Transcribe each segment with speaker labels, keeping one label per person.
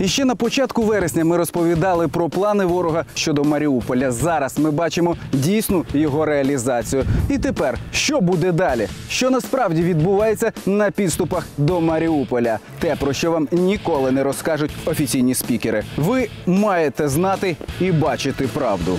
Speaker 1: І ще на початку вересня ми розповідали про плани ворога щодо Маріуполя. Зараз ми бачимо дійсну його реалізацію. І тепер що буде далі? Що насправді відбувається на підступах до Маріуполя? Те, про що вам ніколи не розкажуть офіційні спікери. Ви маєте знати і бачити правду.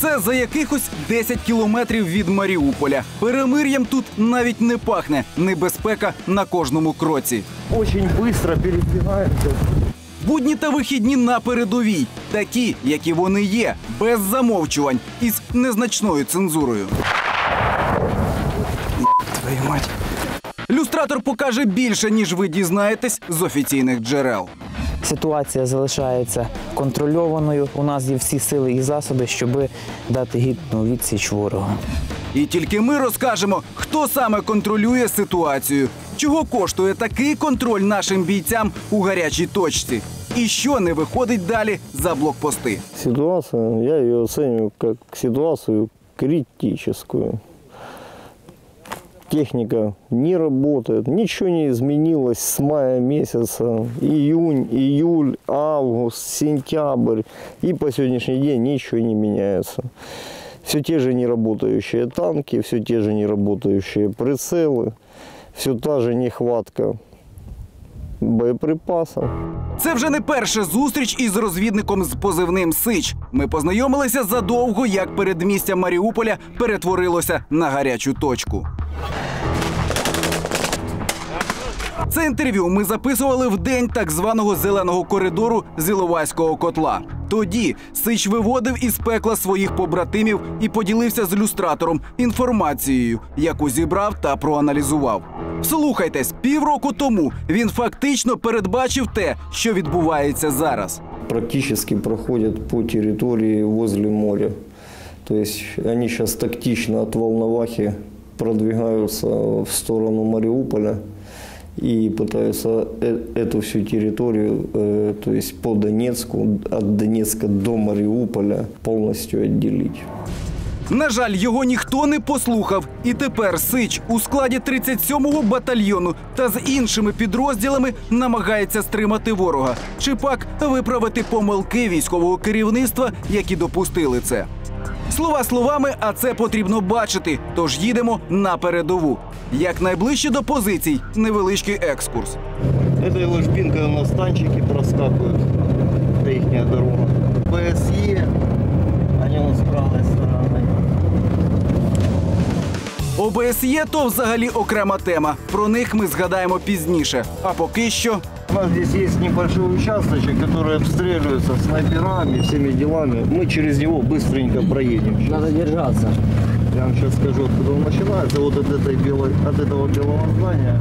Speaker 1: Це за якихось 10 кілометрів від Маріуполя. Перемир'ям тут навіть не пахне. Небезпека на кожному кроці.
Speaker 2: Очень быстро передвигаемся.
Speaker 1: Будні та вихідні на передовій, такі, які вони є, без замовчувань із незначною цензурою. Твою мать. Люстратор покаже більше, ніж ви дізнаєтесь з офіційних джерел.
Speaker 3: Ситуація залишається контрольованою. У нас є всі сили і засоби, щоб дати гідну відсіч ворогу.
Speaker 1: І тільки ми розкажемо, хто саме контролює ситуацію, чого коштує такий контроль нашим бійцям у гарячій точці, і що не виходить далі за блокпости.
Speaker 2: Ситуация, я ее оцениваю как ситуацию критическую. Техника не работает, ничего не изменилось с мая месяца, июнь, июль, август, сентябрь и по сегодняшний день ничего не меняется. Все те же неработающие танки, все те же неработающие прицелы, все та же нехватка боеприпасов.
Speaker 1: Це вже не перша зустріч із розвідником з позивним Сич. Ми познайомилися задовго, як передмістя Маріуполя перетворилося на гарячу точку. Це інтерв'ю ми записували в день так званого зеленого коридору з Іловайського котла. Тоді Сич виводив із пекла своїх побратимів і поділився з люстратором інформацією, яку зібрав та проаналізував. Слухайтесь, півроку тому він фактично передбачив те, що відбувається зараз.
Speaker 2: практически проходят по территории возле моря. То есть они сейчас тактично от Волновахи продвигаются в сторону Мариуполя и пытаются э- эту всю территорию, э, то есть по Донецку, от Донецка до Мариуполя полностью отделить.
Speaker 1: На жаль, його ніхто не послухав. І тепер Сич у складі 37-го батальйону та з іншими підрозділами намагається стримати ворога чи пак виправити помилки військового керівництва, які допустили це. Слова словами, а це потрібно бачити. Тож їдемо на передову. Як найближче до позицій, невеличкий екскурс.
Speaker 2: Этой ложбинкой у нас танчики проскакивают. Это их дорога. БСЕ, они вот с правой стороны.
Speaker 1: ОБСЄ то взагалі окрема тема. Про них ми згадаємо пізніше. А поки що
Speaker 2: У нас здесь есть небольшой участочек, который обстреливается снайперами, всеми делами. Мы через него быстренько проедем.
Speaker 3: Треба держатися.
Speaker 2: Я вам сейчас скажу, откуда он начинается. Вот от, этой белой, от этого белого здания.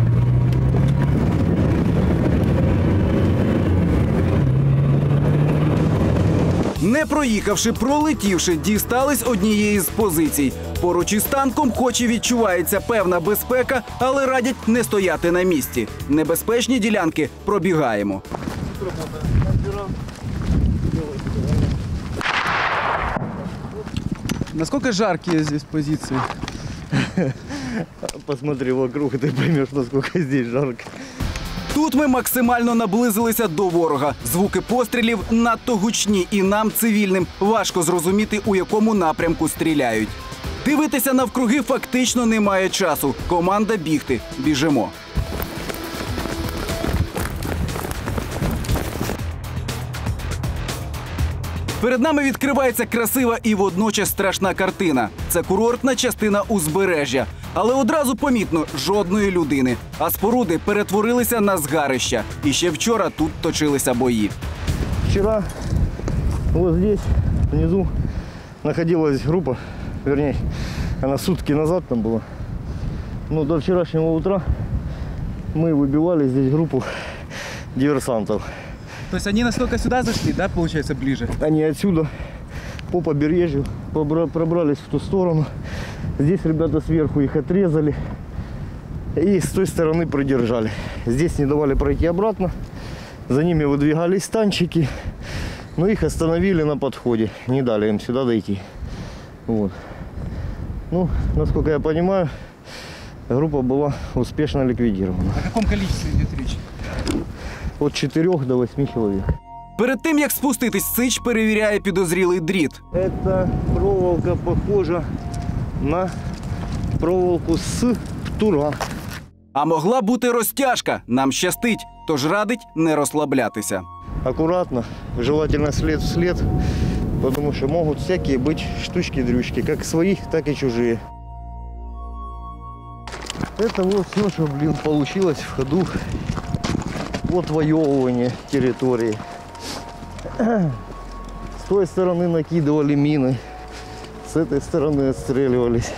Speaker 1: Не проїхавши, пролетівши, дістались однієї з позицій. Поруч із танком, хоч і відчувається певна безпека, але радять не стояти на місці. Небезпечні ділянки пробігаємо. Наскільки жаркі здесь позиції?
Speaker 2: Посмотри вокруг, и ты поймешь, насколько здесь жарко.
Speaker 1: Тут ми максимально наблизилися до ворога. Звуки пострілів надто гучні, і нам, цивільним, важко зрозуміти, у якому напрямку стріляють. Дивитися навкруги фактично немає часу. Команда бігти. Біжимо. Перед нами відкривається красива і водночас страшна картина. Це курортна частина узбережжя. Але одразу помітно жодної людини. А споруди перетворилися на згарища. І ще вчора тут точилися бої.
Speaker 2: Вчера вот здесь, внизу, находилась группа, вернее, она сутки назад там была. Но до вчерашнего утра мы выбивали здесь группу диверсантов.
Speaker 1: То есть они насколько сюда зашли, да, получается, ближе?
Speaker 2: Они отсюда по побережью пробрались в ту сторону. Здесь ребята сверху их отрезали. И с той стороны придержали. Здесь не давали пройти обратно. За ними выдвигались танчики. Но их остановили на подходе. Не дали им сюда дойти. Вот. Ну, насколько я понимаю, группа была успешно ликвидирована.
Speaker 1: О каком количестве йде річ?
Speaker 2: От 4 до 8 человек.
Speaker 1: Перед тим як спуститись, сич перевіряє підозрілий дріт.
Speaker 2: Эта проволока похожа на проволоку с птура.
Speaker 1: А могла бути розтяжка. Нам щастить, тож радить не розслаблятися.
Speaker 2: Аккуратно, желательно след в след, потому что могут всякие быть штучки-дрючки, как свои, так и чужие. Это вот все, что, блин, получилось в ходу отвоевывания территории. С той стороны накидывали мины, с этой стороны отстреливались.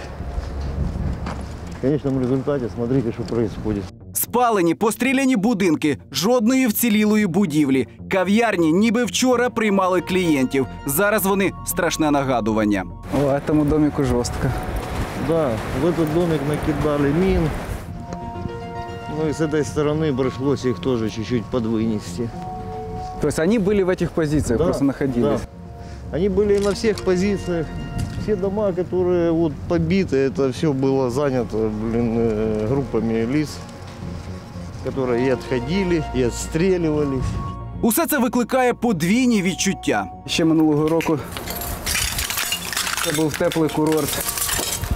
Speaker 2: В конечном результате смотрите, что происходит.
Speaker 1: Спалені, постріляні будинки, жодної вцілілої будівлі. Кав'ярні ніби вчора приймали клієнтів. Зараз вони страшне нагадування. О, цьому доміку жорстко.
Speaker 2: Да, в этот домик накидали мин. Ну и с этой стороны пришлось их тоже чуть-чуть подвынести.
Speaker 1: Тобто вони були в цих позиціях,
Speaker 2: Да, да. Они были на всех позициях. Все дома, которые вот побиты, это все было занято блин, э, группами лиц, которые и отходили, и отстреливались.
Speaker 1: Усе це викликає подвійні відчуття.
Speaker 4: Ще минулого року це був теплий курорт,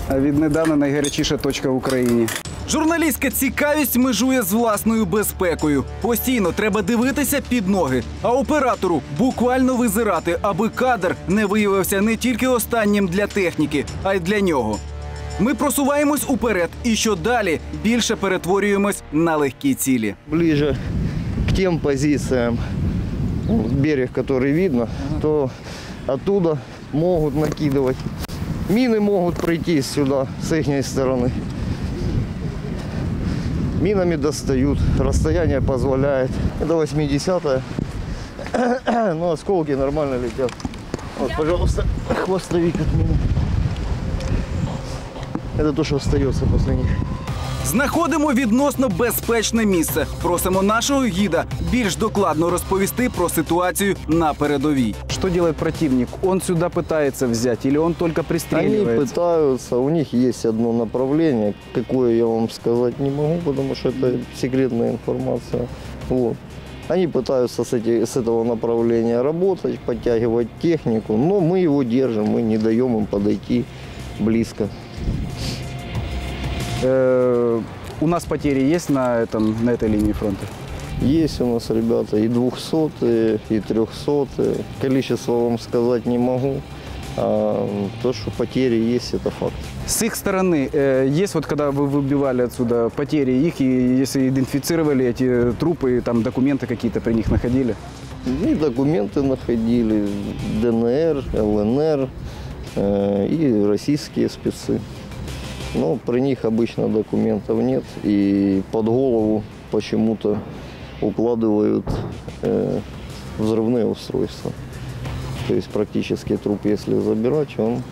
Speaker 4: а віднедавна найгарячіша точка в Україні.
Speaker 1: Журналістська цікавість межує з власною безпекою. Постійно треба дивитися під ноги, а оператору буквально визирати, аби кадр не виявився не тільки останнім для техніки, а й для нього. Ми просуваємось уперед, і що далі більше перетворюємось на легкі цілі.
Speaker 2: Ближе к тем позициям, ну, берег, который видно, то оттуда могут накидывать. Мины могут прийти сюда, с их стороны. Минами достают, расстояние позволяет. Это 80-е. Но осколки нормально летят. Вот, пожалуйста, хвостовик от мины. Это то, что остается после них.
Speaker 1: Знаходимо відносно безпечне місце. Просимо нашого гіда більш докладно розповісти про ситуацію на передовій.
Speaker 4: Что делает противник? Он сюда пытается взять или он только
Speaker 2: Они
Speaker 4: пристреливается?
Speaker 2: пытаются, у них есть одно направление, какое я вам сказать не могу, потому что это секретная информация. Вот. Они пытаются с, эти, с этого направления работать, подтягивать технику, но мы его держим, мы не даем им подойти близко.
Speaker 4: Э, у нас потери есть на, этом, на этой линии фронта?
Speaker 2: Есть у нас ребята и 200, и 300. Количество вам сказать не могу. А то, что потери есть, это факт.
Speaker 4: С их стороны, э, есть вот когда вы выбивали отсюда потери их, и если идентифицировали эти трупы, там документы какие-то при них находили?
Speaker 2: И документы находили, ДНР, ЛНР э, и российские спецы. Но при них обычно документов нет, и под голову почему-то укладывают э, взрывные устройства. То есть практически труп, если забирать, он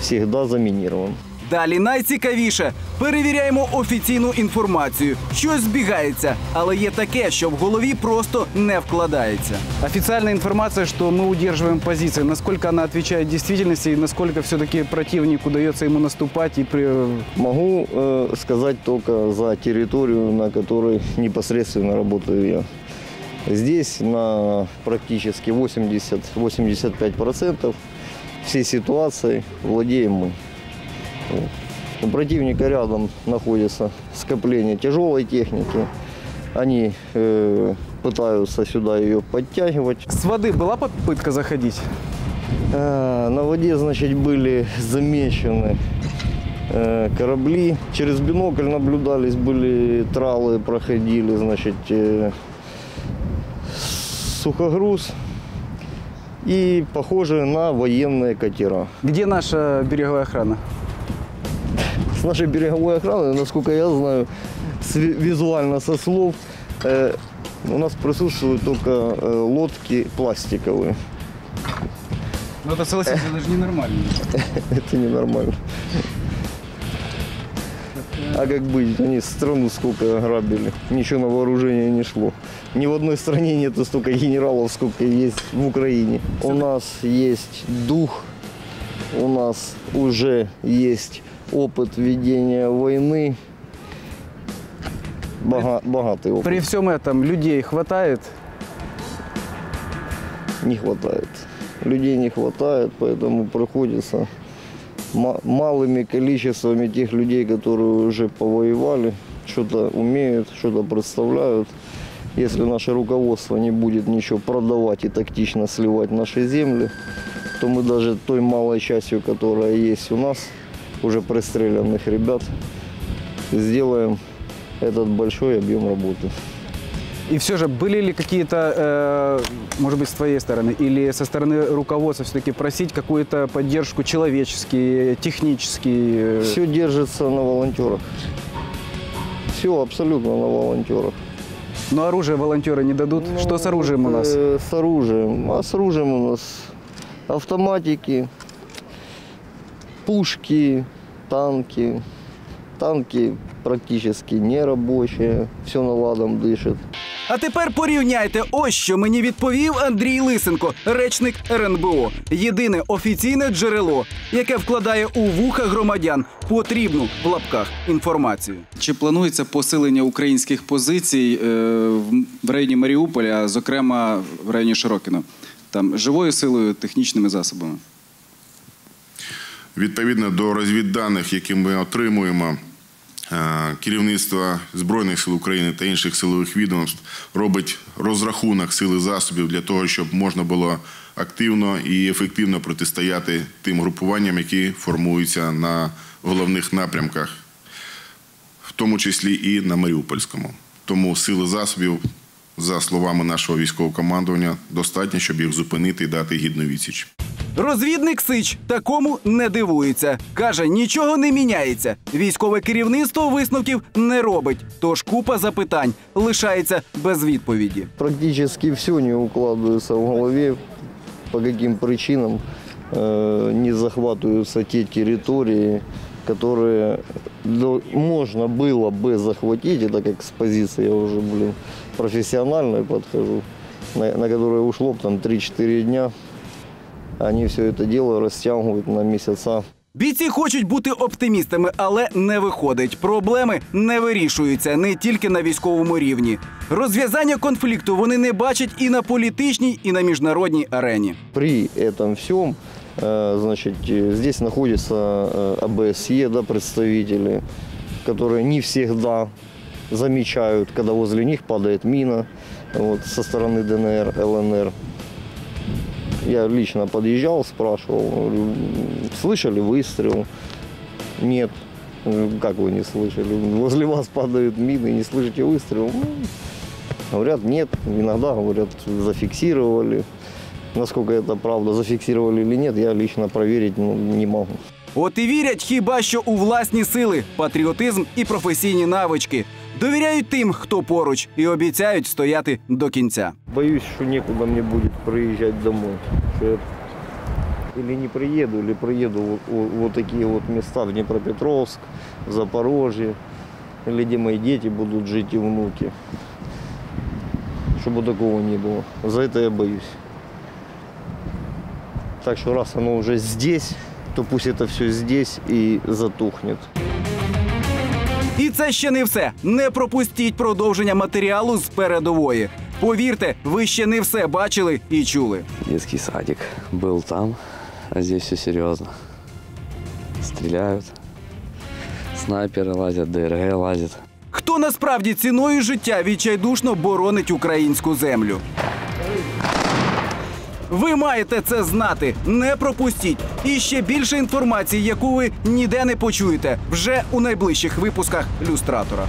Speaker 2: всегда заминирован.
Speaker 1: Далі найцікавіше перевіряємо офіційну інформацію. Щось збігається, але є таке, що в голові просто не вкладається.
Speaker 4: Официальная информация, что мы удерживаем позиции. Насколько она отвечает действительности и насколько все-таки противнику удается ему наступать и при...
Speaker 2: Могу э, сказать только за территорию, на которой непосредственно работаю я. Здесь на практически 80-85% всей ситуации владеем мы. У противника рядом находится скопление тяжелой техники. Они э, пытаются сюда ее подтягивать.
Speaker 4: С воды была попытка заходить?
Speaker 2: Э, На воде, значит, были замечены э, корабли. Через бинокль наблюдались, были тралы, проходили, значит, э, сухогруз и похожие на военные катера.
Speaker 4: Где наша береговая охрана?
Speaker 2: С нашей береговой охраны, насколько я знаю, с- визуально со слов, э, у нас присутствуют только э, лодки пластиковые.
Speaker 4: Ну это, согласитесь, это же ненормально.
Speaker 2: Это ненормально. А как быть? Они страну сколько ограбили. Ничего на вооружение не шло. Ни в одной стране нету столько генералов, сколько есть в Украине. У нас есть дух, у нас уже есть опыт ведения войны. Бога- богатый опыт.
Speaker 4: При всем этом людей хватает.
Speaker 2: не хватает. Людей не хватает, поэтому приходится ма- малыми количествами тех людей, которые уже повоевали, что-то умеют, что-то представляют. Если наше руководство не будет ничего продавать и тактично сливать наши земли, то мы даже той малой частью, которая есть у нас, уже пристреленных ребят, сделаем этот большой объем работы.
Speaker 4: И все же были ли какие-то, э, может быть, с твоей стороны или со стороны руководства все-таки просить какую-то поддержку человеческий, технический? э,
Speaker 2: Все держится на волонтерах. Все абсолютно на волонтерах.
Speaker 4: Но оружие волонтеры не дадут.
Speaker 2: Ну,
Speaker 4: Что с оружием у нас?
Speaker 2: э, С оружием. А с оружием у нас автоматики, пушки, танки. Танки практически не рабочие, все наладом дышит.
Speaker 1: А тепер порівняйте ось що мені відповів Андрій Лисенко, речник РНБО. Єдине офіційне джерело, яке вкладає у вуха громадян потрібну в лапках інформацію.
Speaker 5: Чи планується посилення українських позицій е, в- в районі Маріуполя, зокрема в районі Широкіно? Там живою силою, технічними засобами?
Speaker 6: Відповідно до розвідданих, які ми отримуємо, е, керівництво Збройних сил України та інших силових відомств робить розрахунок сили засобів для того, щоб можна було активно і ефективно протистояти тим групуванням, які формуються на головних напрямках, в тому числі і на Маріупольському. Тому сили засобів, за словами нашого військового командування, достатньо, щоб їх зупинити і дати гідну відсіч.
Speaker 1: Розвідник Сич такому не дивується. Каже, нічого не міняється. Військове керівництво висновків не робить. Тож купа запитань лишається без відповіді.
Speaker 2: Практически все не укладывается в голове, по каким причинам э, не захватываются те территории, которые до- можно было бы захватить, это как с позиции я уже, блин, профессиональной подхожу, на, на которые ушло бы там 3-4 дня, они все это дело растягивают на месяца.
Speaker 1: Бійці хочуть бути оптимістами, але не виходить. Проблеми не вирішуються не тільки на військовому рівні. Розв'язання конфлікту вони не бачать і на політичній, і на міжнародній арені.
Speaker 2: При этом всем, э, значит, э, здесь находятся э, АБСЕ, да, представители, которые не всегда замечают, когда возле них падает мина вот, со стороны ДНР, ЛНР. Я лично подъезжал, спрашивал, говорю, «М, слышали выстрел? Нет. Говорю, Как вы не слышали? Возле вас падают мины, не слышите выстрел? Ну, Говорят, нет. Иногда, говорят, зафиксировали. Насколько это правда, зафиксировали или нет, я лично проверить ну, не могу.
Speaker 1: От і вірять хіба що у власні сили, патріотизм і професійні навички. Довіряють тим, хто поруч, і обіцяють стояти до кінця.
Speaker 2: Боюсь, что некуда мне будет приезжать домой. Что я или не приеду, или приеду вот, вот- вот такие вот места в Днепропетровск, в Запорожье, или где мои дети будут жить и внуки. Чтобы такого не было. За это я боюсь. Так что раз оно уже здесь, то пусть это все здесь и затухнет.
Speaker 1: І це ще не все. Не пропустіть продовження матеріалу з передової. Повірте, ви ще не все бачили і чули.
Speaker 7: Детский садик был там, а здесь все серьезно. Стреляют, снайперы лазят, ДРГ лазят.
Speaker 1: Хто насправді ціною життя відчайдушно боронить українську землю? Ви маєте це знати. Не пропустіть. І ще більше інформації, яку ви ніде не почуєте вже у найближчих випусках люстратора.